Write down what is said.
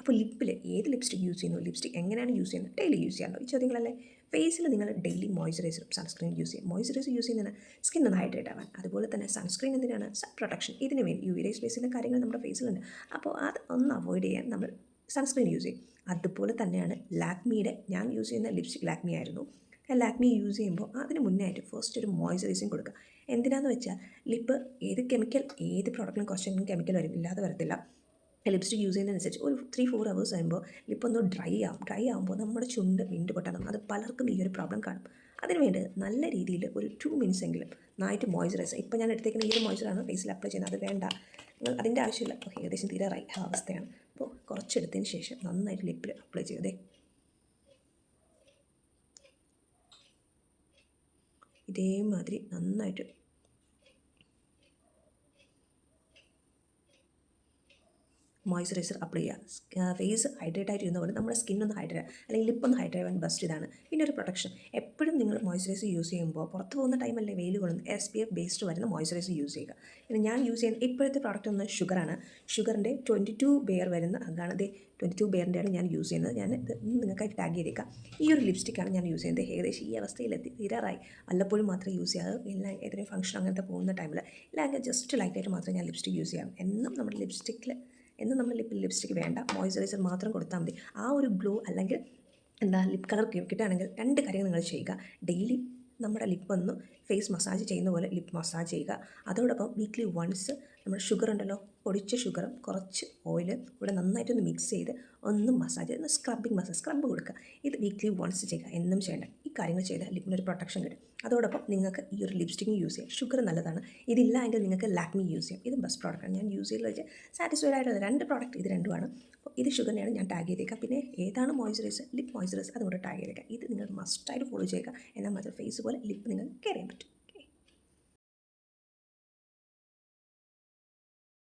അപ്പോൾ ലിപ്പിൽ ഏത് ലിപ്സ്റ്റിക് യൂസ് ചെയ്യുന്നു? ലിപ്സ്റ്റിക് എങ്ങനെയാണ് യൂസ് ചെയ്യുന്നത്? ഡെയിലി യൂസ് ചെയ്യാറുണ്ടോ? ഈ ചോദ്യങ്ങളല്ലേ? ഫേസിൽ നിങ്ങൾ ഡെയിലി മോയ്സ്ചറൈസറും സൺസ്ക്രീൻ യൂസ് ചെയ്യും മോയ്സ്ചറൈസർ യൂസ് ചെയ്യുന്നതിന് സ്കിൻ ഒന്ന് ഹൈഡ്രേറ്റ് ആവാൻ. അതുപോലെ തന്നെ സൺസ്ക്രീൻ എന്തിനാണ്? Sun protection. ഇതിന് വേണ്ടി യു റേസ് ബേസിന്റെ കാര്യങ്ങൾ നമ്മുടെ ഫേസിലുണ്ട്. അപ്പോൾ അത് ഒന്ന് അവോയ്ഡ് ചെയ്യാൻ നമ്മൾ സൺസ്ക്രീൻ യൂസ് ചെയ്യും. അതുപോലെ തന്നെയാണ് ലാക്മിയുടെ ഞാൻ യൂസ് ചെയ്യുന്ന ലിപ്സ്റ്റിക് ലാക്മി ആയിരുന്നു. ലാക്മി യൂസ് ചെയ്യുമ്പോൾ അതിന് മുന്നേ ആയിട്ട് ഫസ്റ്റ് ഒരു മോയ്സ്ചറൈസിങ് കൊടുക്കുക. എന്തിനാന്ന് വെച്ചാൽ ലിപ്പ് ഏത് കെമിക്കൽ ഏത് പ്രോഡക്റ്റിനും കുറച്ചെങ്കിലും കെമിക്കൽ വരും. ഇല്ലാതെ വരത്തില്ല. ലിപ്സ്റ്റിക് യൂസ് ചെയ്യുന്നതനുസരിച്ച് ഒരു ത്രീ ഫോർ അവേഴ്സ് ആകുമ്പോൾ ലിപ്പ് ഒന്ന് ഡ്രൈ ആവും. ഡ്രൈ ആകുമ്പോൾ നമ്മുടെ ചുണ്ട് വിണ്ട് പൊട്ടണം അത് പലർക്കും ഈ ഒരു പ്രോബ്ലം കാണും. അതിന് വേണ്ടി നല്ല രീതിയിൽ ഒരു ടു മിനിറ്റ്സ് എങ്കിലും നന്നായിട്ട് മോയ്സ്ചറൈസർ ഇപ്പോൾ ഞാൻ എടുത്തേക്കുന്ന ഈ ഒരു മോയ്സ്ചറാണ് ഫേസിൽ അപ്ലൈ ചെയ്യുന്നത്. അത് വേണ്ട. നിങ്ങൾ അതിന്റെ ആവശ്യമില്ല. ഏകദേശം തീരാറായി. ആ അവസ്ഥയാണ്. അപ്പോൾ കുറച്ചെടുത്തതിന് ശേഷം നന്നായിട്ട് ലിപ്പിൽ അപ്ലൈ ചെയ്തേ ഇതേമാതിരി നന്നായിട്ട് മോയ്സ്ചറൈസർ അപ്ലൈ ചെയ്യുക ഫേസ് ഹൈഡ്രേറ്റ് ആയിട്ട് ഇരുന്ന പോലെ നമ്മുടെ ഒന്ന് ഹൈഡ്രേറ്റ് അല്ലെങ്കിൽ ലിപ്പ് ഒന്ന് ഹൈഡ്രേറ്റ് ആവാൻ ബെസ്റ്റ് ഇതാണ്. പിന്നെ ഒരു പ്രൊട്ടക്ഷൻ എപ്പോഴും നിങ്ങൾ മോയ്സ്ചറൈസർ യൂസ് ചെയ്യുമ്പോൾ പുറത്ത് പോകുന്ന ടൈമല്ലേ വെയിൽ കൊള്ളുന്ന എസ് പി എഫ് ബേസ്ഡ് വരുന്ന മോയ്സ്ചറൈസർ യൂസ് ചെയ്യുക. പിന്നെ ഞാൻ യൂസ് ചെയ്യുന്ന ഇപ്പോഴത്തെ പ്രോഡക്റ്റ് ഒന്ന് ഷുഗറാണ് ഷുഗറിന്റെ ട്വന്റി ടു ബെയർ വരുന്ന അതാണ് ദേ ട്വന്റി ടു ബെയറിന്റെയാണ് ഞാൻ യൂസ് ചെയ്യുന്നത്. ഞാൻ ഇത് നിങ്ങൾക്കായിട്ട് ടാഗ് ചെയ്തേക്കാം. ഈ ഒരു ലിപ്സ്റ്റിക്കാണ് ഞാൻ യൂസ് ചെയ്യുന്നത്. ഏകദേശം ഈ അവസ്ഥയിലെത്തി തീരാറായി വല്ലപ്പോഴും മാത്രമേ യൂസ് ചെയ്യാറ് എല്ലാ ഏതെങ്കിലും ഫംഗ്ഷൻ അങ്ങനത്തെ പോകുന്ന ടൈമിൽ ഇല്ലെങ്കിൽ ജസ്റ്റ് ലൈറ്റായിട്ട് മാത്രമേ ഞാൻ ലിപ്സ്റ്റിക് യൂസ് ചെയ്യാം എന്നും നമ്മുടെ ലിപ്സ്റ്റിക്കിൽ എന്ന് നമ്മൾ ലിപ്പിൽ ലിപ്സ്റ്റിക് വേണ്ട. മോയ്സ്ചറൈസർ മാത്രം കൊടുത്താൽ മതി. ആ ഒരു ഗ്ലോ അല്ലെങ്കിൽ എന്താ ലിപ് കളർ കിട്ടുകയാണെങ്കിൽ രണ്ട് കാര്യങ്ങൾ നിങ്ങൾ ചെയ്യുക. ഡെയിലി നമ്മുടെ ലിപ്പ് ഒന്ന് ഫേസ് മസാജ് ചെയ്യുന്ന പോലെ ലിപ്പ് മസാജ് ചെയ്യുക. അതോടൊപ്പം വീക്ക്ലി വൺസ് നമ്മൾ ഷുഗർ ഉണ്ടല്ലോ പൊടിച്ച ഷുഗറും കുറച്ച് ഓയിൽ ഇവിടെ നന്നായിട്ടൊന്ന് മിക്സ് ചെയ്ത് ഒന്ന് മസാജ് ചെയ്ത് സ്ക്രബിങ് മസാജ് സ്ക്രബ് കൊടുക്കുക. ഇത് വീക്ക്ലി വൺസ് ചെയ്യുക. എന്നും ചെയ്യേണ്ട. ഈ കാര്യങ്ങൾ ചെയ്താൽ ലിപ്പിനൊരു പ്രൊട്ടക്ഷൻ കിട്ടും. അതോടൊപ്പം നിങ്ങൾക്ക് ഈ ഒരു ലിപ്സ്റ്റിക്കും യൂസ് ചെയ്യാം. ഷുഗർ നല്ലതാണ്. ഇതില്ല എങ്കിൽ നിങ്ങൾക്ക് ലാക്മി യൂസ് ചെയ്യാം. ഇത് ബെസ്റ്റ് പ്രോഡക്റ്റാണ് ഞാൻ യൂസ് ചെയ്ത് വെച്ചാൽ സാറ്റിസ്ഫൈഡ് ആയിട്ടുള്ള രണ്ട് പ്രോഡക്റ്റ് ഇത് രണ്ടുമാണ്. ഇത് ഷുഗറിനെയാണ് ഞാൻ ടാഗ് ചെയ്തേക്കാം പിന്നെ ഏതാണ് മോയ്സ്ചറൈസർ ലിപ്പ് മോയ്സ്ചറൈസർ അതുകൊണ്ട് ടാഗ് ചെയ്തേക്കാം ഇത് നിങ്ങൾ മസ്റ്റായിട്ട് ഫോളോ ചെയ്യുക. എന്നാൽ മാത്രം ഫേസ് പോലെ ലിപ്പ് നിങ്ങൾ കയറിയാൻ പറ്റും.